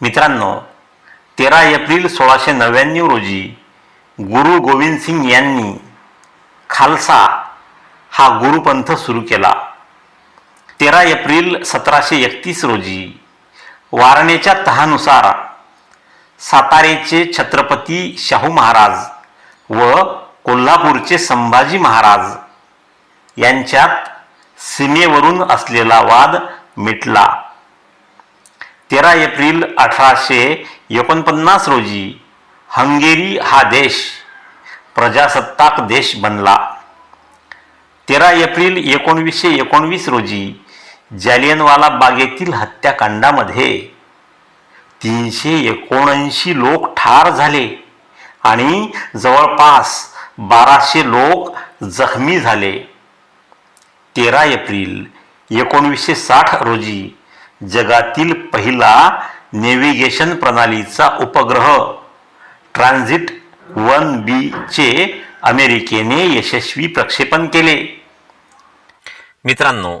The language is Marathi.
मित्रांनो तेरा एप्रिल सोळाशे नव्याण्णव रोजी गुरु गोविंद सिंग यांनी खालसा हा गुरुपंथ सुरू केला. तेरा एप्रिल सतराशे एकतीस रोजी वारणेच्या तहानुसार सातारेचे छत्रपती शाहू महाराज व कोल्हापूरचे संभाजी महाराज यांच्यात सीमेवरून असलेला वाद मिटला. तेरा एप्रिल अठराशे एकोणपन्नास रोजी हंगेरी हा देश प्रजासत्ताक देश बनला. तेरा एप्रिल एकोणवीसशे एकोणवीस रोजी जालियनवाला बागेतील हत्याकांडामध्ये तीनशे एकोणऐंशी लोक ठार झाले आणि जवळपास बाराशे लोक जखमी झाले. तेरा एप्रिल एकोणवीसशे साठ रोजी जगातील पहिला नेव्हिगेशन प्रणालीचा उपग्रह ट्रान्झिट वन बीचे अमेरिकेने यशस्वी प्रक्षेपण केले. मित्रांनो